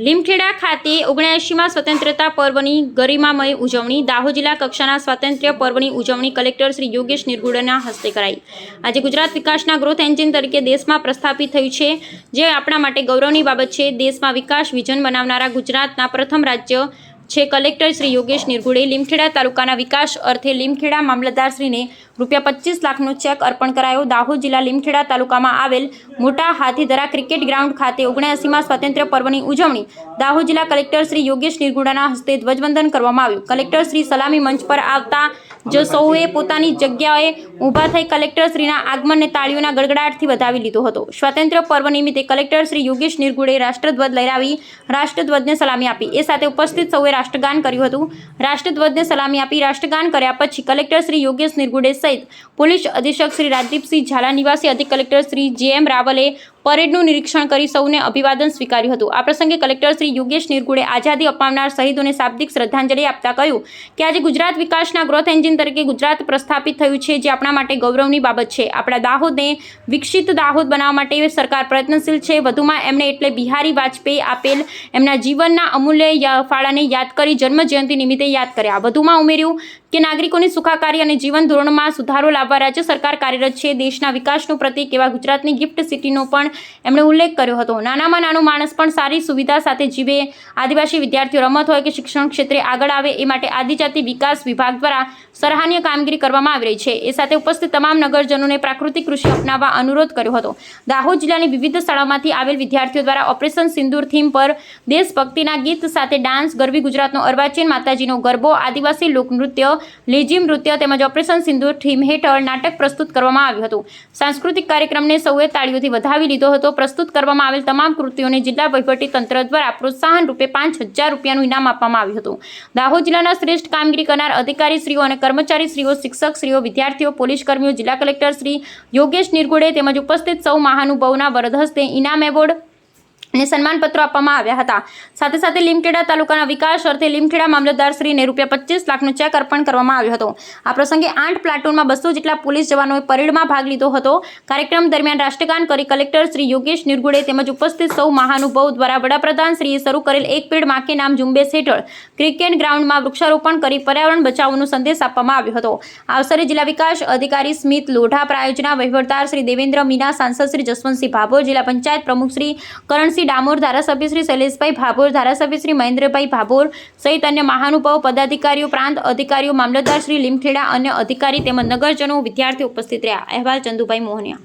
લીમખેડા ખાતે ઓગણએંશીમાં સ્વતંત્રતા પર્વની ગરિમામય ઉજવણી, દાહોદ જિલ્લા કક્ષાના સ્વાતંત્ર્ય પર્વની ઉજવણી કલેક્ટર શ્રી યોગેશ નિર્ગુડના હસ્તે કરાઈ. આજે ગુજરાત વિકાસના ગ્રોથ એન્જિન તરીકે દેશમાં પ્રસ્થાપિત થયું છે. જે આપણા માટે ગૌરવની બાબત છે. દેશમાં વિકાસ, વિઝન બનાવનારા ગુજરાતના પ્રથમ રાજ્ય છે. કલેક્ટર શ્રી યોગેશ નિર્ગુડે લીમખેડા તાલુકાના વિકાસ અર્થે લીમખેડા મામલતદારશ્રીને રૂપિયા પચીસ લાખનો ચેક અર્પણ કરાયો. દાહોદ જિલ્લા લીમખેડા તાલુકામાં આવેલ મોટા હાથીધરા ક્રિકેટ ગ્રાઉન્ડ ખાતે ઓગણસીમાં સ્વાતંત્ર્ય પર્વની ઉજવણી દાહોદ જિલ્લા કલેક્ટર શ્રી યોગેશ નિર્ગુડાના હસ્તે ધ્વજવંદન કરવામાં આવ્યું. કલેક્ટર શ્રી સલામી મંચ પર આવતા જ સૌએ પોતાની જગ્યાએ ઊભા થઈ કલેક્ટર શ્રીના આગમનને તાળીઓના ગડગડાટથી વધાવી લીધો હતો. સ્વાતંત્ર્ય પર્વ નિમિત્તે કલેક્ટર શ્રી યોગેશ નિર્ગુડે રાષ્ટ્રધ્વજ લહેરાવી રાષ્ટ્રધ્વજને સલામી આપી. એ સાથે ઉપસ્થિત સૌએ રાષ્ટ્રગાન કર્યું હતું. રાષ્ટ્રધ્વજને સલામી આપી રાષ્ટ્રગાન કર્યા પછી કલેક્ટર શ્રી યોગેશ નિર્ગુડે સહિત પોલીસ અધિક્ષક શ્રી રાજદીપસિંહ ઝાલા નિવાસી અધિક કલેક્ટર શ્રી જે એમ રાવલે પરેડનું નિરીક્ષણ કરી સૌને અભિવાદન સ્વીકાર્યું હતું. આ પ્રસંગે કલેક્ટર શ્રી યોગેશ નિરગુડે આઝાદી અપાવનાર શહીદોને શાબ્દિક શ્રદ્ધાંજલિ આપતા કહ્યું કે આજે ગુજરાત વિકાસના ગ્રોથ એન્જિન તરીકે ગુજરાત પ્રસ્થાપિત થયું છે, જે આપણા માટે ગૌરવની બાબત છે. આપણા દાહોદને વિકસિત દાહોદ બનાવવા માટે સરકાર પ્રયત્નશીલ છે. વધુમાં એમણે એટલે બિહારી વાજપેયી આપેલ એમના જીવનના અમૂલ્ય ફાળાને યાદ કરી જન્મજયંતિ નિમિત્તે યાદ કર્યા. વધુમાં ઉમેર્યું કે નાગરિકોની સુખાકારી અને જીવન ધોરણમાં સુધારો લાવવા રાજ્ય સરકાર કાર્યરત છે. દેશના વિકાસનું પ્રતીક એવા ગુજરાતની ગિફ્ટ સિટીનો પણ એમણે ઉલ્લેખ કર્યો હતો. નાનામાં નાનો માણસ પણ સારી સુવિધા સાથે જીવે. આદિવાસી વિદ્યાર્થીઓ રમત હોય કે શિક્ષણ ક્ષેત્રે આગળ આવે એ માટે આદિજાતિ વિકાસ વિભાગ દ્વારા સરાહનીય કામગીરી કરવામાં આવી રહી છે. એ સાથે ઉપસ્થિત તમામ નગરજનોને પ્રાકૃતિક કૃષિ અપનાવવા અનુરોધ કર્યો હતો. દાહોદ જિલ્લાની વિવિધ શાળામાંથી આવેલ વિદ્યાર્થીઓ દ્વારા ઓપરેશન સિંદૂર થીમ પર દેશભક્તિના ગીત સાથે ડાન્સ ગરવી ગુજરાતનો અર્વાચીન માતાજીનો ગરબો, આદિવાસી લોકનૃત્ય લેજી નૃત્ય તેમજ ઓપરેશન સિંધુ થીમ હેઠળ નાટક પ્રસ્તુત કરવામાં આવ્યું હતું. સાંસ્કૃતિક કાર્યક્રમને સૌએ તાળીઓથી વધાવી લીધો હતો. પ્રસ્તુત કરવામાં આવેલ તમામ કૃતિઓને જિલ્લા તંત્ર દ્વારા પ્રોત્સાહન રૂપે પાંચ હજાર રૂપિયાનું ઇનામ આપવામાં આવ્યું હતું. દાહોદ જિલ્લાના શ્રેષ્ઠ કામગીરી કરનાર અધિકારી શ્રીઓ અને કર્મચારી શ્રીઓ શિક્ષક શ્રીઓ વિદ્યાર્થીઓ, પોલીસ કર્મીઓ, જિલ્લા કલેક્ટર શ્રી યોગેશ નિર્ગુડે તેમજ ઉપસ્થિત સૌ મહાનુભાવોના વરદ હસ્તે ઇનામ એવોર્ડ અને સન્માનપત્રો આપવામાં આવ્યા હતા. સાથે સાથે લીમખેડા તાલુકાના વિકાસ અર્થે લીમખેડા મામલતદાર શ્રીને રૂપિયા પચીસ લાખનો ચેક અર્પણ કરવામાં આવ્યો હતો. આ પ્રસંગે આઠ પ્લાટૂનમાં બસો જેટલા પોલીસ જવાનોએ પરેડમાં ભાગ લીધો હતો. કાર્યક્રમ દરમિયાન રાષ્ટ્રગાન કરી કલેક્ટર શ્રી યોગેશ નિર્ગુડે તેમજ ઉપસ્થિત સૌ મહાનુભવ દ્વારા વડાપ્રધાનશ્રીએ શરૂ કરેલ એક પેડ માકે નામ ઝુંબેશ હેઠળ ક્રિકેટ ગ્રાઉન્ડમાં વૃક્ષારોપણ કરી પર્યાવરણ બચાવવાનો સંદેશ આપવામાં આવ્યો હતો. આ અવસરે જિલ્લા વિકાસ અધિકારી સ્મિત લોઢા પ્રાયોજના વહીવટદાર શ્રી દેવેન્દ્ર મીના, સાંસદ શ્રી જસવંતસિંહ ભાભોર, જિલ્લા પંચાયત પ્રમુખ શ્રી કરણસિંહ ડામોર ધારાસભ્ય શ્રી શૈલેષભાઈ ભાભોર, ધારાસભ્ય શ્રી મહેન્દ્રભાઈ ભાભોર સહિત અન્ય મહાનુભાવો, પદાધિકારીઓ, પ્રાંત અધિકારીઓ, મામલતદાર શ્રી લીમખેડા અન્ય અધિકારી તેમજ નગરજનો વિદ્યાર્થીઓ ઉપસ્થિત રહ્યા. અહેવાલ ચંદુભાઈ મોહનિયા.